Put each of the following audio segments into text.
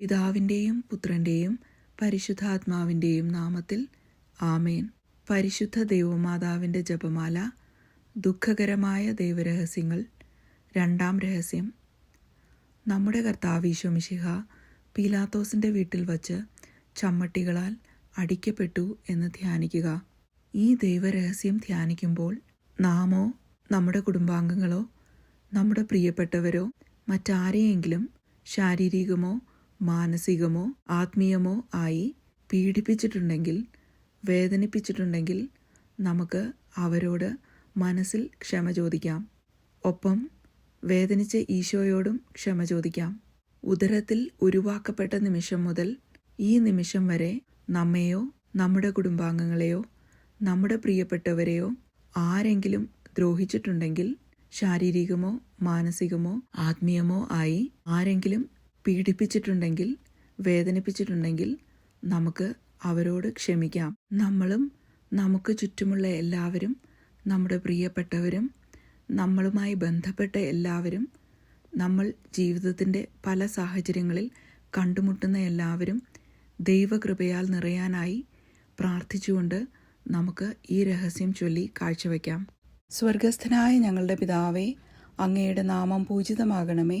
പിതാവിന്റെയും പുത്രന്റെയും പരിശുദ്ധാത്മാവിന്റെയും നാമത്തിൽ ആമേൻ. പരിശുദ്ധ ദൈവമാതാവിന്റെ ജപമാല ദുഃഖകരമായ ദൈവരഹസ്യങ്ങൾ രണ്ടാം രഹസ്യം. നമ്മുടെ കർത്താവീശോമിശിഹ പീലാത്തോസിന്റെ വീട്ടിൽ വച്ച് ചമ്മട്ടികളാൽ അടിക്കപ്പെട്ടു എന്ന് ധ്യാനിക്കുക. ഈ ദൈവരഹസ്യം ധ്യാനിക്കുമ്പോൾ നാമോ നമ്മുടെ കുടുംബാംഗങ്ങളോ നമ്മുടെ പ്രിയപ്പെട്ടവരോ മറ്റാരെയെങ്കിലും ശാരീരികമോ മാനസികമോ ആത്മീയമോ ആയി പീഡിപ്പിച്ചിട്ടുണ്ടെങ്കിൽ വേദനിപ്പിച്ചിട്ടുണ്ടെങ്കിൽ നമുക്ക് അവരോട് മനസ്സിൽ ക്ഷമ ചോദിക്കാം. ഒപ്പം വേദനിച്ച ഈശോയോടും ക്ഷമ ചോദിക്കാം. ഉദരത്തിൽ ഉരുവാക്കപ്പെട്ട നിമിഷം മുതൽ ഈ നിമിഷം വരെ നമ്മെയോ നമ്മുടെ കുടുംബാംഗങ്ങളെയോ നമ്മുടെ പ്രിയപ്പെട്ടവരെയോ ആരെങ്കിലും ദ്രോഹിച്ചിട്ടുണ്ടെങ്കിൽ ശാരീരികമോ മാനസികമോ ആത്മീയമോ ആയി ആരെങ്കിലും പീഡിപ്പിച്ചിട്ടുണ്ടെങ്കിൽ വേദനിപ്പിച്ചിട്ടുണ്ടെങ്കിൽ നമുക്ക് അവരോട് ക്ഷമിക്കാം. നമ്മളും നമുക്ക് ചുറ്റുമുള്ള എല്ലാവരും നമ്മുടെ പ്രിയപ്പെട്ടവരും നമ്മളുമായി ബന്ധപ്പെട്ട എല്ലാവരും നമ്മൾ ജീവിതത്തിന്റെ പല സാഹചര്യങ്ങളിൽ കണ്ടുമുട്ടുന്ന എല്ലാവരും ദൈവകൃപയാൽ നിറയാനായി പ്രാർത്ഥിച്ചുകൊണ്ട് നമുക്ക് ഈ രഹസ്യം ചൊല്ലി കാഴ്ചവെക്കാം സ്വർഗസ്ഥനായ ഞങ്ങളുടെ പിതാവേ അങ്ങയുടെ നാമം പൂജിതമാകണമേ.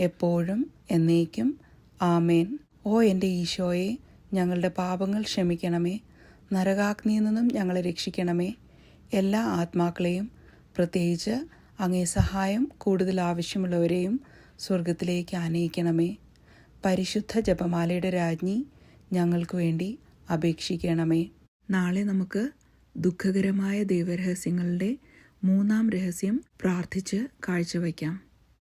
എപ്പോഴും എന്നേക്കും ആമേൻ. ഓ എന്റെ ഈശോയെ ഞങ്ങളുടെ പാപങ്ങൾ ക്ഷമിക്കണമേ. നരകാഗ്നിയിൽ നിന്നും ഞങ്ങളെ രക്ഷിക്കണമേ. എല്ലാ ആത്മാക്കളെയും പ്രത്യേകിച്ച് അങ്ങേ സഹായം കൂടുതൽ ആവശ്യമുള്ളവരെയും സ്വർഗത്തിലേക്ക് ആനയിക്കണമേ. പരിശുദ്ധ ജപമാലയുടെ രാജ്ഞി ഞങ്ങൾക്ക് വേണ്ടി അപേക്ഷിക്കണമേ. നാളെ നമുക്ക് ദുഃഖകരമായ ദൈവരഹസ്യങ്ങളുടെ മൂന്നാം രഹസ്യം പ്രാർത്ഥിച്ച് കാഴ്ചവയ്ക്കാം.